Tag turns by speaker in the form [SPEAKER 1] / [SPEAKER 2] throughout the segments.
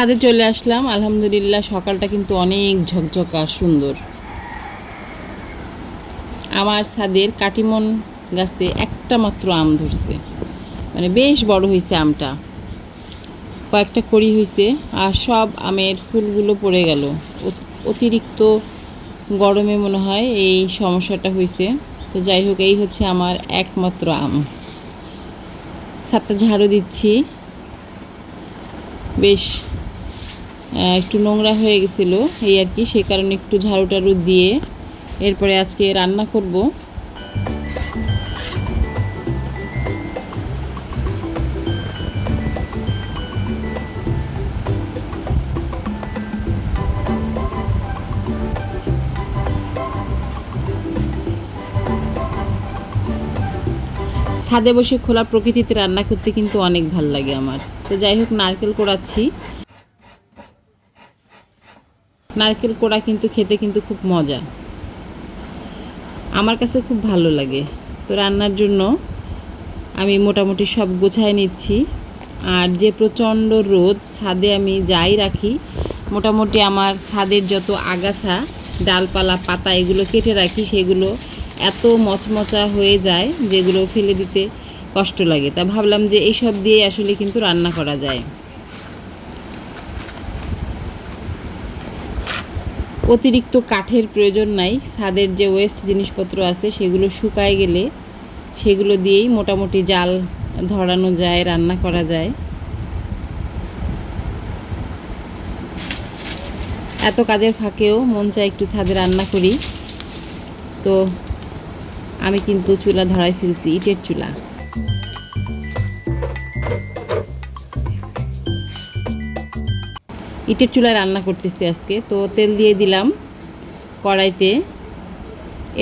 [SPEAKER 1] ছাদে চলে আসলাম। আলহামদুলিল্লাহ, সকালটা কিন্তু অনেক ঝকঝকা, সুন্দর। আমার ছাদের কাটিমন গাছে একটা মাত্র আম ধরছে। মানে বেশ বড় হয়েছে আমটা। কয়েকটা কড়ি হয়েছে আর সব আমের ফুলগুলো পড়ে গেল। অত- অতিরিক্ত গরমে মনে হয় এই সমস্যাটা হয়েছে তো যাই হোক, এই হচ্ছে আমার একমাত্র আম। ছাদটা ঝাড়ু দিচ্ছি। বেশ একটু নোংরা হয়ে গেছিল, এই আর কি সেই কারণে একটু ঝাড়ু টাড়ু দিয়ে এরপরে আজকে রান্না করব। ছাদে বসে খোলা প্রকৃতিতে রান্না করতে কিন্তু অনেক ভালো লাগে আমার। তো যাই হোক, নারকেল কোড়াচ্ছি নারকেল কোড়া কিন্তু খেতে কিন্তু খুব মজা। আমার কাছে খুব ভালো লাগে। তো রান্নার জন্য আমি মোটামুটি সব গোছায় নিচ্ছি। আর যে প্রচণ্ড রোদ, ছাদে আমি যাই রাখি, মোটামুটি আমার ছাদের যত আগাছা, ডালপালা, পাতা এগুলো কেটে রাখি, সেগুলো এত মচমচা হয়ে যায় যেগুলো ফেলে দিতে কষ্ট লাগে। তা ভাবলাম যে এইসব দিয়ে আসলে কিন্তু রান্না করা যায়। অতিরিক্ত কাঠের প্রয়োজন নাই, ছাদের যে ওয়েস্ট জিনিসপত্র আছে সেগুলো শুকায় গেলে সেগুলো দিয়েই মোটামুটি জাল ধরানো যায়, রান্না করা যায়। এত কাজের ফাঁকেও মন চায় একটু ছাদে রান্না করি। তো আমি কিন্তু চুলা ধরাই ফেলছি, ইটের চুলা। ইটের চুলায় রান্না করতেছি আজকে। তো তেল দিয়ে দিলাম কড়াইতে।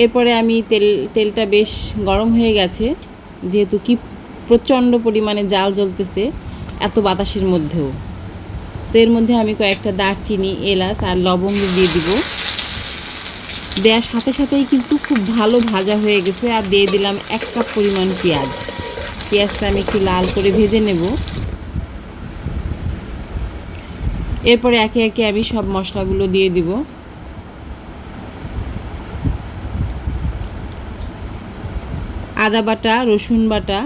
[SPEAKER 1] এরপরে আমি তেল, তেলটা বেশ গরম হয়ে গেছে, যেহেতু কি প্রচণ্ড পরিমাণে জাল জ্বলতেছে, এত বাতাসের মধ্যেও। তো এর মধ্যে আমি কয়েকটা দারচিনি, এলাচ আর লবঙ্গ দিয়ে দিব। দেওয়ার সাথে সাথেই কিন্তু খুব ভালো ভাজা হয়ে গেছে, আর দিয়ে দিলাম এক কাপ পরিমাণ পেঁয়াজ। পেঁয়াজটা আমি একটু লাল করে ভেজে নেব। এরপরে একে একে আমি সব মশলাগুলো দিয়ে দিব। আদা বাটা, রসুন বাটা।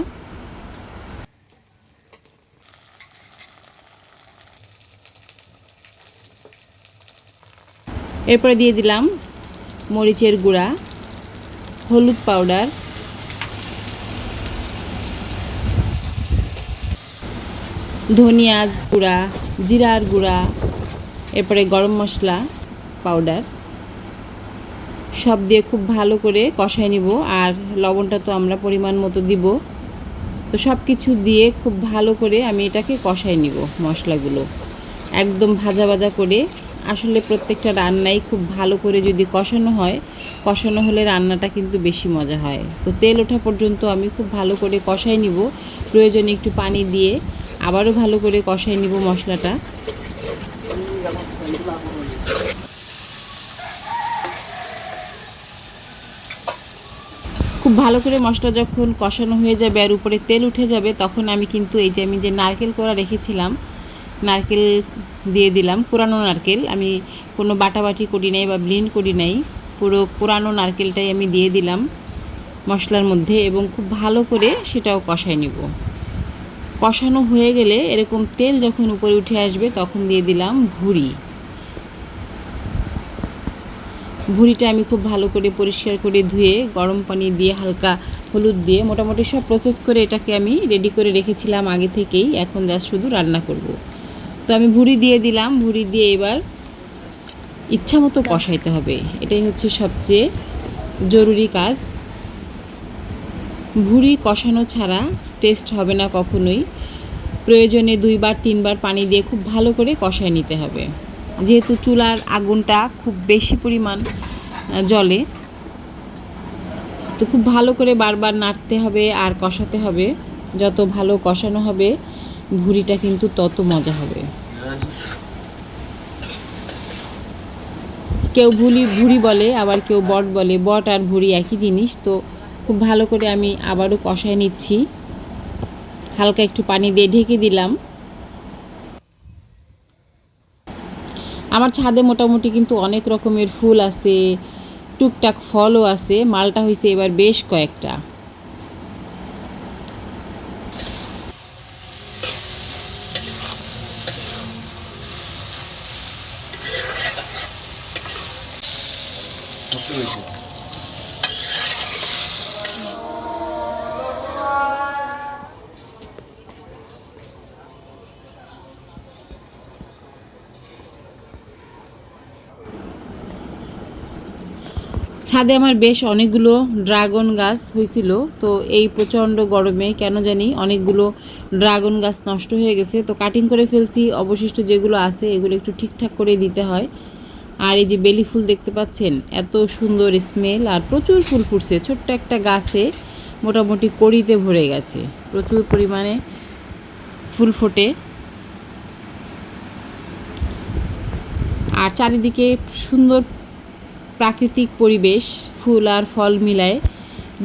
[SPEAKER 1] এরপরে দিয়ে দিলাম মরিচের গুঁড়া, হলুদ পাউডার। ধনিয়া গুঁড়া জিরার গুঁড়া, এরপরে গরম মশলা পাউডার সব দিয়ে খুব ভালো করে কষাই নিব। আর লবণটা তো আমরা পরিমাণ মতো দিব। তো সব কিছু দিয়ে খুব ভালো করে আমি এটাকে কষাই নিব মশলাগুলো। একদম ভাজা ভাজা করে। আসলে প্রত্যেকটা রান্নাই খুব ভালো করে যদি কষানো হয়, কষানো হলে রান্নাটা কিন্তু বেশি মজা হয়। তো তেল ওঠা পর্যন্ত আমি খুব ভালো করে কষাই নিব। প্রয়োজনে একটু পানি দিয়ে আবারও ভালো করে কষাই নিব মশলাটা। খুব ভালো করে মশলা যখন কষানো হয়ে যাবে আর উপরে তেল উঠে যাবে, তখন আমি কিন্তু এই যে আমি যে নারকেল কোড়া রেখেছিলাম, নারকেল দিয়ে দিলাম, পুরানো নারকেল। আমি কোনো বাটাবাটি করি নাই বা ব্লিন করি নাই, পুরো পুরানো নারকেলটাই আমি দিয়ে দিলাম মশলার মধ্যে এবং খুব ভালো করে সেটাও কষাই নিব। কষানো হয়ে গেলে এরকম তেল যখন উপরে উঠে আসবে, তখন দিয়ে দিলাম ভুড়ি। ভুড়িটা আমি খুব ভালো করে পরিষ্কার করে ধুয়ে, গরম পানি দিয়ে হালকা হলুদ দিয়ে মোটামুটি সব প্রসেস করে এটাকে আমি রেডি করে রেখেছিলাম আগে থেকেই। এখন জাস্ট শুধু রান্না করব। তো আমি ভুড়ি দিয়ে দিলাম। ভুড়ি দিয়ে এবার ইচ্ছা মতো কষাইতে হবে। এটাই হচ্ছে সবচেয়ে জরুরি কাজ। ভুড়ি কষানো ছাড়া টেস্ট হবে না কখনোই। প্রয়োজনে দুইবার, তিনবার পানি দিয়ে খুব ভালো করে কষায় নিতে হবে। যেহেতু চুলার আগুনটা খুব বেশি পরিমাণ জ্বলে, তো খুব ভালো করে বারবার নাড়তে হবে আর কষাতে হবে। যত ভালো কষানো হবে, ভুড়িটা কিন্তু তত মজা হবে। কেউ ভুলি, ভুড়ি বলে, আবার কেউ বট বলে। বট আর ভুড়ি একই জিনিস, তো খুব ভালো করে আমি আবারও কষায় নিচ্ছি। হালকা একটু পানি দিয়ে ঢেকে দিলাম। আমার ছাদে মোটামুটি কিন্তু অনেক রকমের ফুল আছে, টুকটাক ফলও আছে, মালটা হয়েছে এবার বেশ কয়েকটা।
[SPEAKER 2] শক্ত হয়েছে?
[SPEAKER 1] ছাদে আমার বেশ অনেকগুলো ড্রাগন গাছ হয়েছিল। তো এই প্রচণ্ড গরমে কেন জানি অনেকগুলো ড্রাগন গাছ নষ্ট হয়ে গেছে। তো কাটিং করে ফেলছি, অবশিষ্ট যেগুলো আছে এগুলো একটু ঠিকঠাক করে দিতে হয়। আর এই যে বেলি ফুল দেখতে পাচ্ছেন, এত সুন্দর স্মেল আর প্রচুর ফুল ফুটছে। ছোট্ট একটা গাছে মোটামুটি কড়িতে ভরে গেছে। প্রচুর পরিমাণে ফুল ফোটে। আর চারিদিকে সুন্দর প্রাকৃতিক পরিবেশ, ফুল আর ফল মিলায়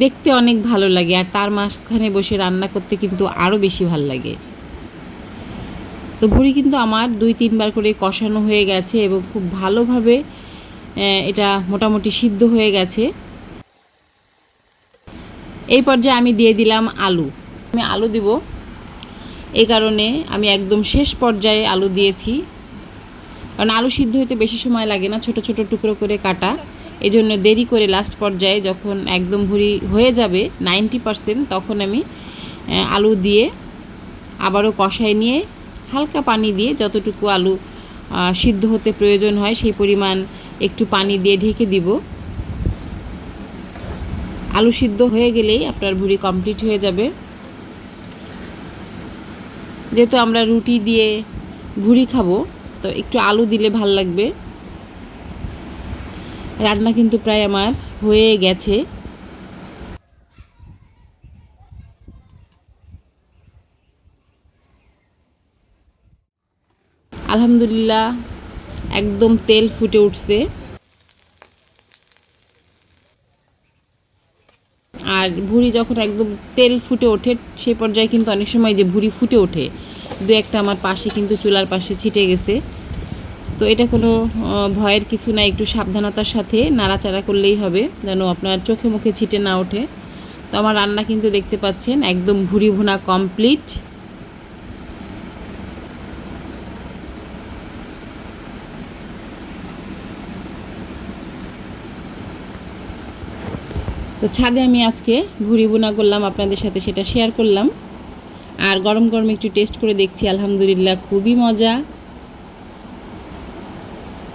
[SPEAKER 1] দেখতে অনেক ভালো লাগে আর তার মাঝখানে বসে রান্না করতে কিন্তু আরও বেশি ভালো লাগে। তো ভুড়ি কিন্তু আমার দুই, তিনবার করে কষানো হয়ে গেছে এবং খুব ভালোভাবে এটা মোটামুটি সিদ্ধ হয়ে গেছে। এই পর্যায়ে আমি দিয়ে দিলাম আলু। আমি আলু দিব। এই কারণে আমি একদম শেষ পর্যায়ে আলু দিয়েছি। কারণ আলু সিদ্ধ হতে বেশি সময় লাগে না, ছোট ছোট টুকরো করে কাটা। এই জন্য দেরি করে লাস্ট পর্যায়ে যখন একদম ভুড়ি হয়ে যাবে নাইনটি পারসেন্ট তখন আমি আলু দিয়ে আবারও কষায় নিয়ে হালকা পানি দিয়ে যতটুকু আলু সিদ্ধ হতে প্রয়োজন হয় সেই পরিমাণ একটু পানি দিয়ে ঢেকে দিব। আলু সিদ্ধ হয়ে গেলেই আপনার ভুড়ি কমপ্লিট হয়ে যাবে। যেহেতু আমরা রুটি দিয়ে ভুড়ি খাব তো একটু আলু দিলে ভালো লাগবে। রান্না কিন্তু প্রায় আমার হয়ে গেছে। আলহামদুলিল্লাহ, একদম তেল ফুটে উঠছে। আর ভুড়ি যখন একদম তেল ফুটে ওঠে সেই পর্যায়ে কিন্তু অনেক সময় যে ভুড়ি ফুটে ওঠে দু একটা আমার পাশে কিন্তু চুলার পাশে ছিটে গেছে। তো এটা কোনো ভয়ের কিছু না একটু সাবধানতার সাথে নাড়াচাড়া করলেই হবে, যেন আপনার চোখে মুখে ছিটে না ওঠে। তো আমার রান্না কিন্তু দেখতে পাচ্ছেন, একদম ভুড়ি ভুনা কমপ্লিট তো ছাদে আমি আজকে ভুড়ি বোনা করলাম, আপনাদের সাথে সেটা শেয়ার করলাম। আর গরম গরম একটু টেস্ট করে দেখছি, আলহামদুলিল্লাহ খুবই মজা।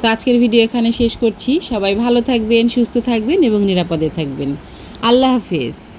[SPEAKER 1] তো আজকের ভিডিও এখানে শেষ করছি। সবাই ভালো থাকবেন, সুস্থ থাকবেন এবং নিরাপদে থাকবেন। আল্লাহ হাফেজ।